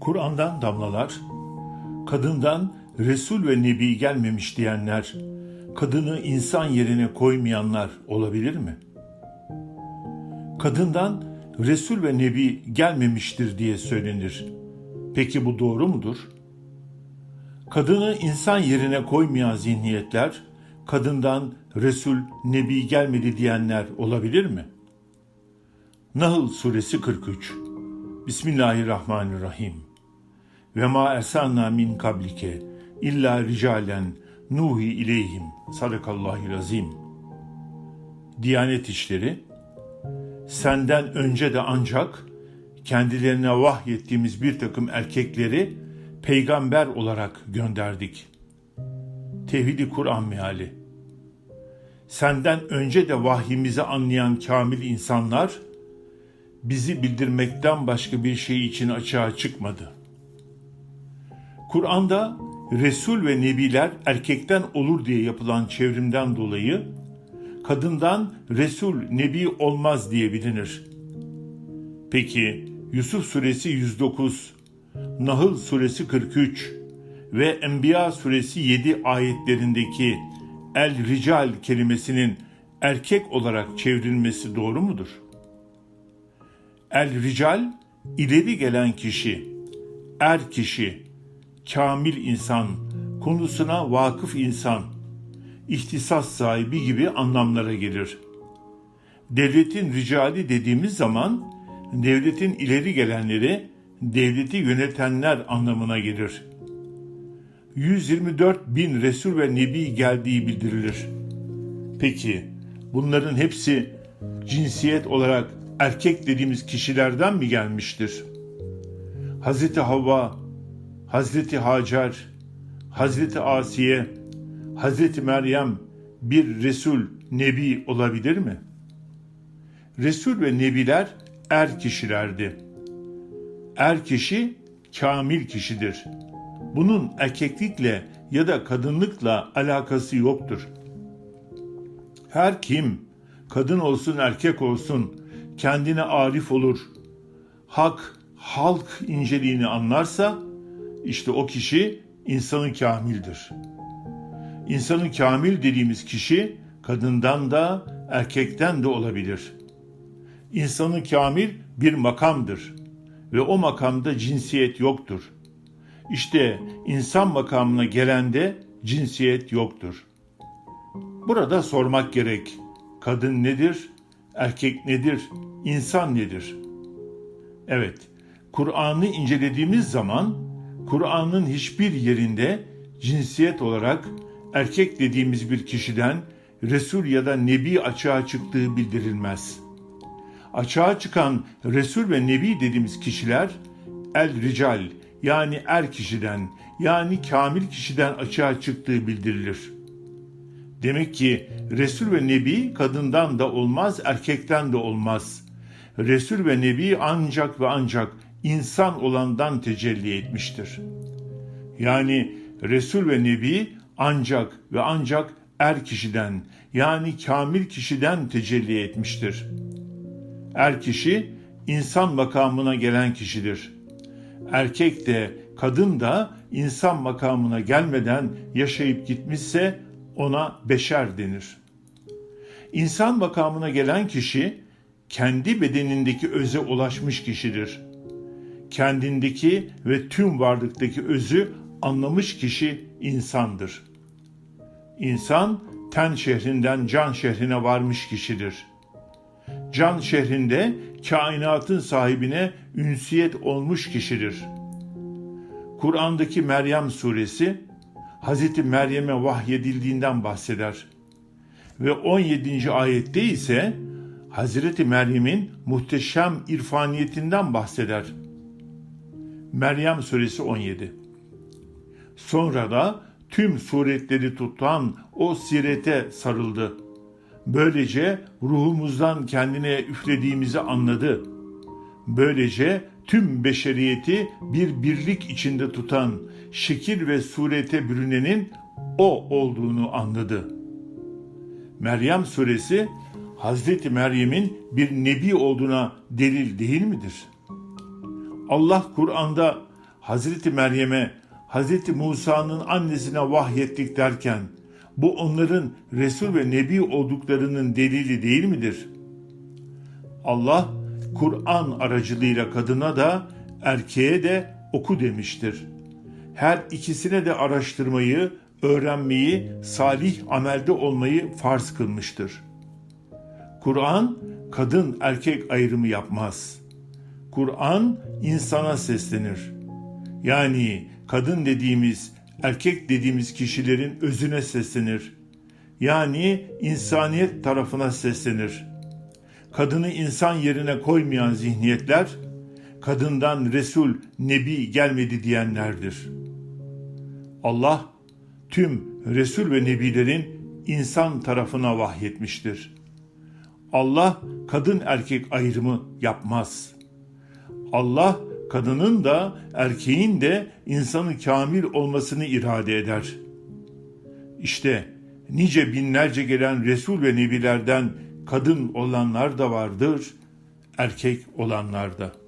Kur'an'dan damlalar, kadından Resul ve Nebi gelmemiş diyenler, kadını insan yerine koymayanlar olabilir mi? Kadından Resul ve Nebi gelmemiştir diye söylenir. Peki bu doğru mudur? Kadını insan yerine koymayan zihniyetler, kadından Resul, Nebi gelmedi diyenler olabilir mi? Nahl Suresi 43 Bismillahirrahmanirrahim. Ve ma ersalna min kablike illa ricalen nuhi ileyhim. Sadakallahil azim. Diyanet İşleri Senden önce de ancak kendilerine vahyettiğimiz bir takım erkekleri peygamber olarak gönderdik. Tevhidi Kur'an meali. Senden önce de vahyimizi anlayan kamil insanlar bizi bildirmekten başka bir şey için açığa çıkmadı. Kur'an'da Resul ve Nebiler erkekten olur diye yapılan çevrimden dolayı kadından Resul, Nebi olmaz diye bilinir. Peki Yusuf suresi 109, Nahl suresi 43 ve Enbiya suresi 7 ayetlerindeki el rical kelimesinin erkek olarak çevrilmesi doğru mudur? El rical ileri gelen kişi, er kişi, kamil insan, konusuna vakıf insan, ihtisas sahibi gibi anlamlara gelir. Devletin ricali dediğimiz zaman devletin ileri gelenleri, devleti yönetenler anlamına gelir. 124 bin Resul ve Nebi geldiği bildirilir. Peki bunların hepsi cinsiyet olarak erkek dediğimiz kişilerden mi gelmiştir? Hazreti Havva, Hazreti Hacer, Hazreti Asiye, Hazreti Meryem bir Resul, Nebi olabilir mi? Resul ve Nebiler er kişilerdi. Er kişi kamil kişidir. Bunun erkeklikle ya da kadınlıkla alakası yoktur. Her kim, kadın olsun erkek olsun, kendine arif olur, hak, halk inceliğini anlarsa, işte o kişi insanı kamildir. İnsanı kamil dediğimiz kişi kadından da erkekten de olabilir. İnsanı kamil bir makamdır ve o makamda cinsiyet yoktur. İşte insan makamına gelende cinsiyet yoktur. Burada sormak gerek. Kadın nedir? Erkek nedir? İnsan nedir? Evet, Kur'an'ı incelediğimiz zaman Kur'an'ın hiçbir yerinde cinsiyet olarak erkek dediğimiz bir kişiden Resul ya da Nebi açığa çıktığı bildirilmez. Açığa çıkan Resul ve Nebi dediğimiz kişiler el rical yani er kişiden yani kamil kişiden açığa çıktığı bildirilir. Demek ki Resul ve Nebi kadından da olmaz, erkekten de olmaz. Resul ve Nebi ancak ve ancak insan olandan tecelli etmiştir. Yani Resul ve Nebi ancak ve ancak er kişiden yani kamil kişiden tecelli etmiştir. Er kişi insan makamına gelen kişidir. Erkek de kadın da insan makamına gelmeden yaşayıp gitmişse ona beşer denir. İnsan makamına gelen kişi kendi bedenindeki öze ulaşmış kişidir. Kendindeki ve tüm varlıktaki özü anlamış kişi insandır. İnsan ten şehrinden can şehrine varmış kişidir. Can şehrinde kainatın sahibine ünsiyet olmuş kişidir. Kur'an'daki Meryem suresi Hazreti Meryem'e vahyedildiğinden bahseder. Ve 17. ayette ise Hazreti Meryem'in muhteşem irfaniyetinden bahseder. Meryem suresi 17 Sonra da tüm suretleri tutan o sirete sarıldı. Böylece ruhumuzdan kendine üflediğimizi anladı. Böylece tüm beşeriyeti bir birlik içinde tutan şekil ve surete bürünenin o olduğunu anladı. Meryem suresi Hazreti Meryem'in bir nebi olduğuna delil değil midir? Allah Kur'an'da Hazreti Meryem'e, Hazreti Musa'nın annesine vahyettik derken bu onların Resul ve Nebi olduklarının delili değil midir? Allah Kur'an aracılığıyla kadına da erkeğe de oku demiştir. Her ikisine de araştırmayı, öğrenmeyi, salih amelde olmayı farz kılmıştır. Kur'an kadın erkek ayrımı yapmaz. Kur'an insana seslenir. Yani kadın dediğimiz, erkek dediğimiz kişilerin özüne seslenir. Yani insaniyet tarafına seslenir. Kadını insan yerine koymayan zihniyetler, kadından Resul, Nebi gelmedi diyenlerdir. Allah tüm Resul ve Nebilerin insan tarafına vahyetmiştir. Allah kadın erkek ayrımı yapmaz. Allah kadının da erkeğin de insanı kamil olmasını irade eder. İşte nice binlerce gelen Resul ve Nebilerden kadın olanlar da vardır, erkek olanlar da.